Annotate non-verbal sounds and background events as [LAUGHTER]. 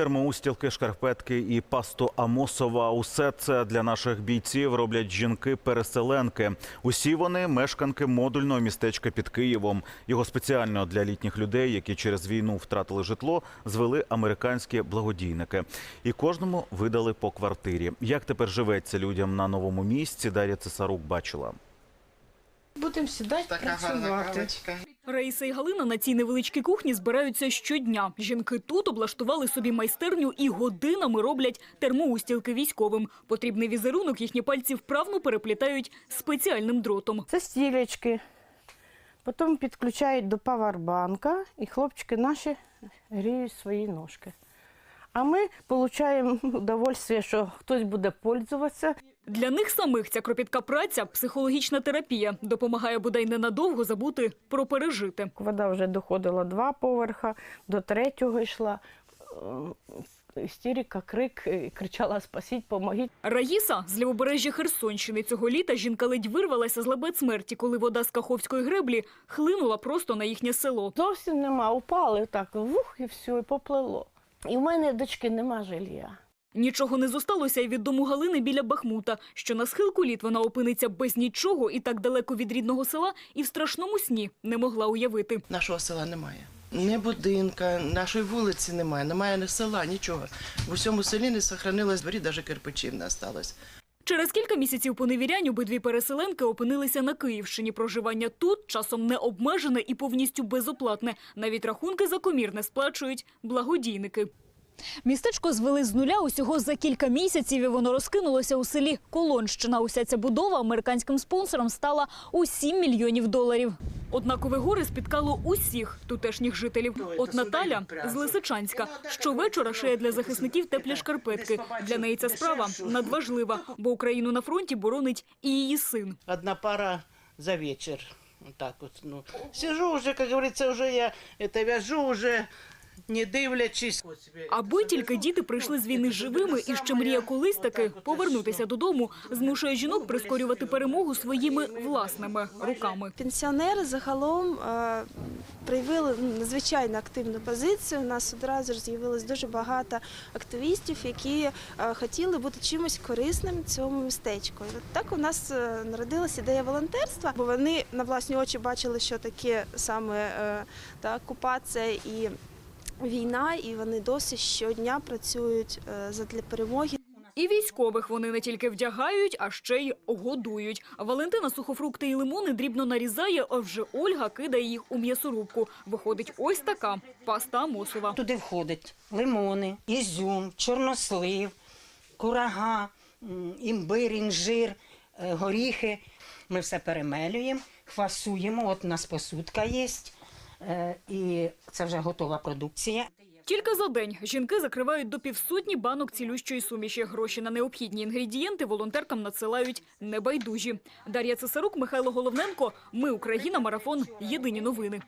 Термоустілки, шкарпетки і пасту Амосова. Усе це для наших бійців роблять жінки-переселенки. Усі вони мешканки модульного містечка під Києвом. Його спеціально для літніх людей, які через війну втратили житло, звели американські благодійники. І кожному видали по квартирі. Як тепер живеться людям на новому місці? Дар'я Цесарук бачила. Будемо сідати Така гарна працювати. кавочка. Раїса і Галина на цій невеличкій кухні збираються щодня. Жінки тут облаштували собі майстерню і годинами роблять термоустілки військовим. Потрібний візерунок їхні пальці вправно переплітають спеціальним дротом. Це стілечки. Потім підключають до павербанка, і хлопчики наші гріють свої ножки. А ми отримуємо [LAUGHS] удовольствие, що хтось буде пользуватися. Для них самих ця кропітка праця психологічна терапія допомагає бодай ненадовго забути про пережити. Вода вже доходила два поверха, до третього йшла. Е, Істерика, крик, е, кричала спасіть, помогіть. Раїса з лівобережжя Херсонщини цього літа жінка ледь вирвалася з лабет смерті, коли вода з Каховської греблі хлинула просто на їхнє село. Зовсім нема, упали так, вух і все, і поплило. І в мене дочки нема жилья. Нічого не зосталося й від дому Галини біля Бахмута, що на схилку літ вона опиниться без нічого і так далеко від рідного села, і в страшному сні не могла уявити. Нашого села немає. Ні будинка, нашої вулиці немає, немає ні села, нічого. В усьому селі не сохранилось дворі, навіть кирпичів не осталось. Через кілька місяців поневірянь обидві переселенки опинилися на Київщині. Проживання тут часом не обмежене і повністю безоплатне. Навіть рахунки за комір не сплачують благодійники. Містечко звели з нуля усього за кілька місяців, і воно розкинулося у селі Колонщина. Уся ця будова американським спонсором стала у 7 мільйонів доларів. Однакове горе спіткало усіх тутешніх жителів. От Наталя з Лисичанська щовечора шиє для захисників теплі шкарпетки. Для неї ця справа надважлива, бо Україну на фронті боронить і її син. одна пара за вечер. Вот так вот, ну. Сижу уже, как говорится, уже я это вяжу уже, не дивлячись. Аби тільки діти прийшли з війни живими, і ще мрія колись таки повернутися додому, змушує жінок прискорювати перемогу своїми власними руками. Пенсіонери загалом е, проявили надзвичайно активну позицію. У нас одразу ж з'явилось дуже багато активістів, які е, хотіли бути чимось корисним цьому містечку. І от так у нас е, народилась ідея волонтерства, бо вони на власні очі бачили, що таке саме та, окупація і війна, і вони досі щодня працюють е, задля перемоги. І військових вони не тільки вдягають, а ще й годують. Валентина сухофрукти і лимони дрібно нарізає, а вже Ольга кидає їх у м'ясорубку. Виходить ось така паста Амосова. Туди входять лимони, ізюм, чорнослив, курага, імбир, інжир, е, горіхи. Ми все перемелюємо, фасуємо. От у нас посудка є, е, і це вже готова продукція. Тільки за день жінки закривають до півсотні банок цілющої суміші. Гроші на необхідні інгредієнти волонтеркам надсилають небайдужі. Дар'я Цесарук, Михайло Головненко. Ми Україна. Марафон. Єдині новини.